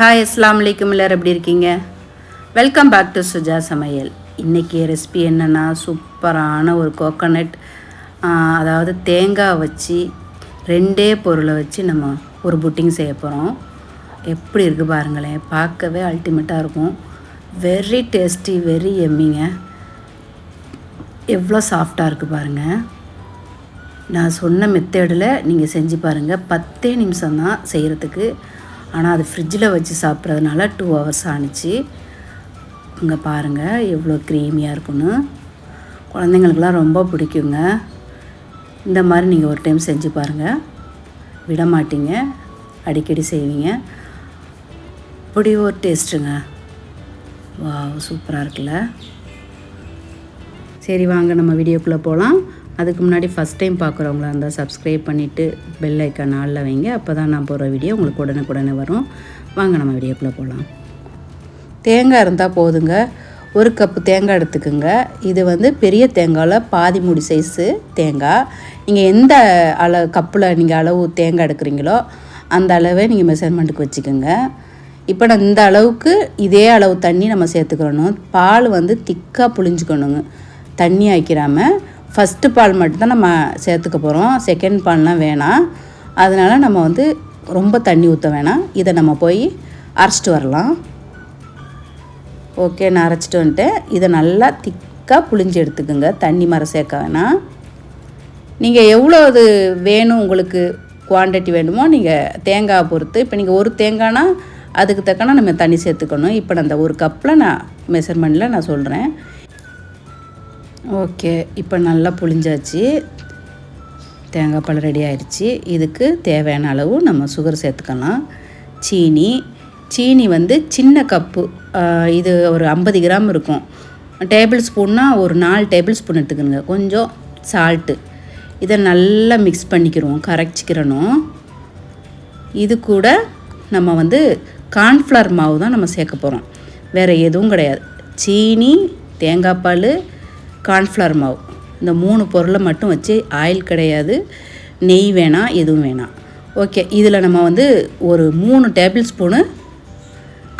Hi அஸ்லாம் வலைக்கம் எல்லோரும் எப்படி இருக்கீங்க? வெல்கம் பேக் டு சுஜா சமையல் இன்றைக்கி ரெசிபி என்னென்னா சூப்பரான ஒரு கோகோனட் அதாவது தேங்காய் வச்சு ரெண்டே பொருளை வச்சு நம்ம ஒரு புட்டிங் செய்ய போகிறோம் எப்படி இருக்குது பாருங்களேன். பார்க்கவே அல்டிமேட்டாக இருக்கும். வெரி டேஸ்டி வெரி எம்மிங்க எவ்வளோ சாஃப்டாக இருக்குது பாருங்கள் நான் சொன்ன மெத்தேடில் நீங்கள் செஞ்சு பாருங்கள் பத்தே நிமிஷம் தான் செய்கிறதுக்கு ஆனால் அது ஃப்ரிட்ஜில் வச்சு சாப்பிட்றதுனால டூ ஹவர்ஸ் ஆணுச்சு இங்கே பாருங்கள் எவ்வளோ க்ரீமியாக இருக்குன்னு. குழந்தைங்களுக்குலாம் ரொம்ப பிடிக்குங்க. இந்த மாதிரி நீங்கள் ஒரு டைம் செஞ்சு பாருங்கள் விட மாட்டீங்க. அடிக்கடி செய்வீங்க. அப்படி ஒரு டேஸ்ட்டுங்க வா சூப்பராக இருக்குல்ல? சரி வாங்க நம்ம வீடியோக்குள்ளே போகலாம் அதுக்கு முன்னாடி ஃபஸ்ட் டைம் பார்க்குறவங்களா இருந்தால் சப்ஸ்கிரைப் பண்ணிவிட்டு பெல் ஐக்கான் ஆளில் வைங்க. அப்போ தான் நான் போகிற வீடியோ உங்களுக்கு உடனுக்குடனே வரும். வாங்க நம்ம வீடியோக்குள்ளே போகலாம் தேங்காய் இருந்தால் போதுங்க. ஒரு கப்பு தேங்காய் எடுத்துக்கோங்க. இது வந்து பெரிய தேங்காயில் பாதி மூடி சைஸு தேங்காய். நீங்கள் எந்த அளவு கப்பில் நீங்கள் அளவு தேங்காய் எடுக்கிறீங்களோ அந்த அளவே நீங்கள் மெஷர்மெண்ட்டுக்கு வச்சுக்கோங்க. இப்போ நான் இந்த அளவுக்கு இதே அளவு தண்ணி நம்ம சேர்த்துக்கிறணும். பால் வந்து திக்காக புளிஞ்சுக்கணுங்க தண்ணி ஆக்கிராமல் ஃபஸ்ட்டு பால் மட்டும்தான் நம்ம சேர்த்துக்க போகிறோம் செகண்ட் பால்லாம் வேணாம். அதனால் நம்ம வந்து ரொம்ப தண்ணி ஊற்ற வேணாம். இதை நம்ம போய் அரைச்சிட்டு வரலாம். ஓகே நான் அரைச்சிட்டு வந்துட்டேன். இதை நல்லா திக்காக புளிஞ்சு எடுத்துக்கோங்க. தண்ணி மரம் சேர்க்க வேணாம். நீங்கள் எவ்வளோ இது வேணும் உங்களுக்கு குவான்டிட்டி வேணுமோ நீங்கள் தேங்காய் பொறுத்து இப்போ நீங்கள் ஒரு தேங்காய்னா அதுக்கு தக்கன நம்ம தண்ணி சேர்த்துக்கணும். இப்போ நான் அந்த ஒரு கப்பில் நான் மெஷர்மெண்ட்டில் நான் சொல்கிறேன் ஓகே இப்போ நல்லா புளிஞ்சாச்சு. தேங்காய் பால் ரெடி ஆயிடுச்சு இதுக்கு தேவையான அளவு நம்ம சுகர் சேர்த்துக்கலாம். சீனி சீனி வந்து சின்ன கப்பு இது ஒரு ஐம்பது கிராம் இருக்கும். டேபிள் ஸ்பூன்னா ஒரு நாலு டேபிள் ஸ்பூன் எடுத்துக்கணுங்க கொஞ்சம் சால்ட்டு இதை நல்லா மிக்ஸ் பண்ணிக்கிறோம் கரைச்சிக்கிறணும் இது கூட நம்ம வந்து கார்ன்ஃப்ளவர் மாவு தான் நம்ம சேர்க்க போகிறோம் வேறு எதுவும் கிடையாது. சீனி தேங்காய் பால் கார்ன்ஃப்ளவர் மாவு. இந்த மூணு பொருளை மட்டும் வச்சு ஆயில் கிடையாது நெய் வேணாம் எதுவும் வேணாம். ஓகே இதில் நம்ம வந்து ஒரு மூணு டேபிள் ஸ்பூனு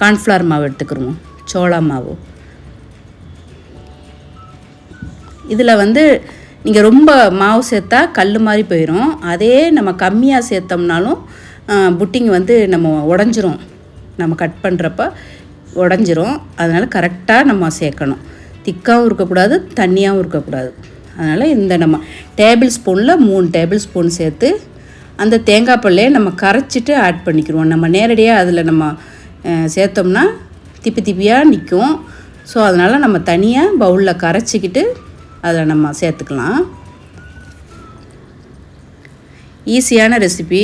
கார்ன்ஃப்ளவர் மாவு எடுத்துக்கிறோம் சோளா மாவு. இதில் வந்து நீங்கள் ரொம்ப மாவு சேர்த்தா கல் மாதிரி போயிடும் அதே நம்ம கம்மியாக சேர்த்தோம்னாலும் புட்டிங் வந்து நம்ம உடஞ்சிரும். நம்ம கட் பண்ணுறப்ப உடஞ்சிரும். அதனால் கரெக்டாக நம்ம சேர்க்கணும். திக்காகவும் இருக்கக்கூடாது தண்ணியாகவும் இருக்கக்கூடாது. அதனால் இந்த நம்ம டேபிள் ஸ்பூனில் மூணு டேபிள் ஸ்பூன் சேர்த்து அந்த தேங்காய் பல்லையை நம்ம கரைச்சிட்டு ஆட் பண்ணிக்கிறோம் நம்ம நேரடியாக அதில் நம்ம சேர்த்தோம்னா திப்பி திப்பியாக நிற்கும் ஸோ அதனால் நம்ம தனியாக பவுலில் கரைச்சிக்கிட்டு அதில் நம்ம சேர்த்துக்கலாம். ஈஸியான ரெசிபி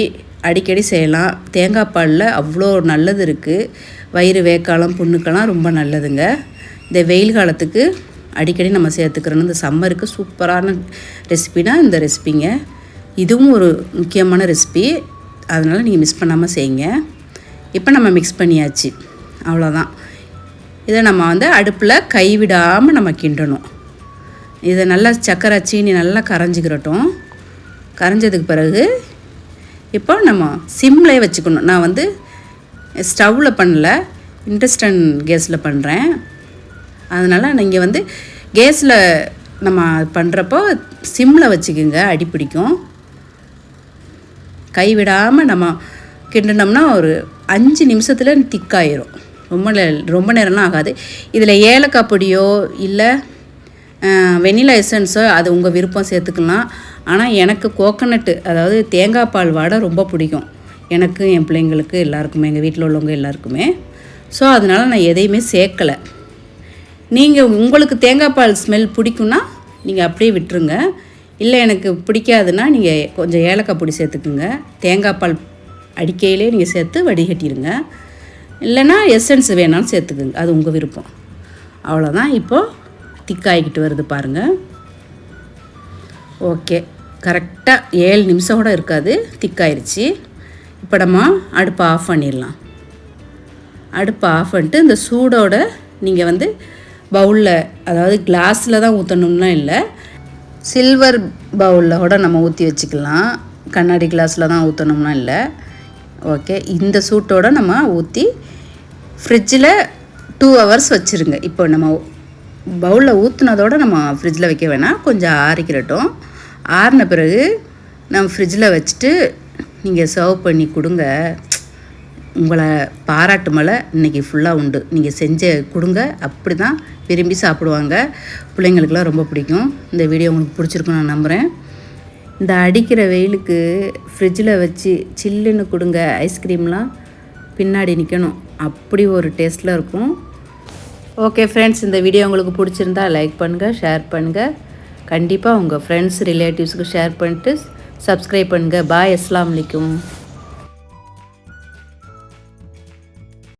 அடிக்கடி செய்யலாம். தேங்காய் பாலில் அவ்வளோ நல்லது இருக்குது வயிறு வேக்காலம் புண்ணுக்கெல்லாம் ரொம்ப நல்லதுங்க. இந்த வெயில் காலத்துக்கு அடிக்கடி நம்ம சேர்த்துக்கிறோம். இந்த சம்மருக்கு சூப்பரான ரெசிபினா இந்த ரெசிபிங்க இதுவும் ஒரு முக்கியமான ரெசிபி அதனால் நீங்கள் மிஸ் பண்ணாமல் செய்யுங்க. இப்போ நம்ம மிக்ஸ் பண்ணியாச்சு. அவ்வளோதான் இதை நம்ம வந்து அடுப்பில் கைவிடாமல் நம்ம கிண்டணும். இதை நல்லா சக்கரை சீனி நல்லா கரைஞ்சிக்கிறட்டும் கரைஞ்சதுக்கு பிறகு இப்போ நம்ம சிம்லேயே வச்சுக்கணும். நான் வந்து ஸ்டவ்வில் பண்ணல இன்ட்ரெஸ்டன் கேஸில் பண்ணுறேன் அதனால் நீங்கள் வந்து கேஸில் நம்ம பண்ணுறப்போ சிம்மில் வச்சுக்கோங்க அடி பிடிக்கும். கைவிடாமல் நம்ம கிண்டினோம்னா ஒரு அஞ்சு நிமிஷத்தில் திக்காயிரும். ரொம்ப ரொம்ப நேரம்லாம் ஆகாது. இதில் ஏலக்காய் பொடியோ இல்லை வெனிலா எசன்ஸோ அது உங்கள் விருப்பம் சேர்த்துக்கலாம். ஆனால் எனக்கு கோகனட்டு அதாவது தேங்காய் பால் வாடை ரொம்ப பிடிக்கும். எனக்கு என் பிள்ளைங்களுக்கு எல்லாருக்குமே எங்கள் வீட்டில் உள்ளவங்க எல்லாருக்குமே. ஸோ அதனால் நான் எதையுமே சேர்க்கலை. நீங்கள் உங்களுக்கு தேங்காய் பால் ஸ்மெல் பிடிக்குன்னா நீங்கள் அப்படியே விட்டுருங்க. இல்லை எனக்கு பிடிக்காதுன்னா நீங்கள் கொஞ்சம் ஏலக்காய் பொடி சேர்த்துக்குங்க. தேங்காய் பால் அடிக்கையிலே நீங்கள் சேர்த்து வடிகட்டிடுங்க இல்லைன்னா எசன்ஸ் வேணாலும் சேர்த்துக்குங்க. அது உங்கள் விருப்பம். அவ்வளோதான் இப்போது திக்காகிக்கிட்டு வருது பாருங்கள் ஓகே கரெக்டாக ஏழு நிமிஷம் கூட இருக்காது. திக்காயிருச்சு. இப்போ நம்ம அடுப்பை ஆஃப் பண்ணிடலாம். அடுப்பை ஆஃப் பண்ணிட்டு இந்த சூடோட நீங்கள் வந்து பவுலில் அதாவது கிளாஸில் தான் ஊற்றணும்னா இல்லை. சில்வர் பவுலில் கூட நம்ம ஊற்றி வச்சுக்கலாம். கண்ணாடி கிளாஸில் தான் ஊற்றணும்னா இல்லை. ஓகே இந்த சூட்டோடு நம்ம ஊற்றி ஃப்ரிட்ஜில் டூ ஹவர்ஸ் வச்சுருங்க. இப்போ நம்ம பவுலில் ஊற்றுனதோடு நம்ம ஃப்ரிட்ஜில் வைக்க வேணாம். கொஞ்சம் ஆறிக்கிறட்டும் ஆறின பிறகு நம்ம ஃப்ரிட்ஜில் வச்சுட்டு நீங்கள் சர்வ் பண்ணி கொடுங்க. உங்களை பாராட்டு மலை இன்றைக்கி ஃபுல்லாக உண்டு. நீங்கள் செஞ்ச கொடுங்க அப்படி தான் விரும்பி சாப்பிடுவாங்க. பிள்ளைங்களுக்கெல்லாம் ரொம்ப பிடிக்கும். இந்த வீடியோ உங்களுக்கு பிடிச்சிருக்குன்னு நான் நம்புகிறேன் இந்த அடிக்கிற வெயிலுக்கு ஃப்ரிட்ஜில் வச்சு சில்லுன்னு கொடுங்க ஐஸ்கிரீம்லாம் பின்னாடி நிற்கணும் அப்படி ஒரு டேஸ்ட்டில் இருக்கும். ஓகே ஃப்ரெண்ட்ஸ் இந்த வீடியோ உங்களுக்கு பிடிச்சிருந்தா லைக் பண்ணுங்கள் ஷேர் பண்ணுங்கள் கண்டிப்பாக உங்கள் ஃப்ரெண்ட்ஸ் ரிலேட்டிவ்ஸுக்கு ஷேர் பண்ணிட்டு சப்ஸ்கிரைப் பண்ணுங்கள் பாய் அஸ்லாம் வலைக்கும்.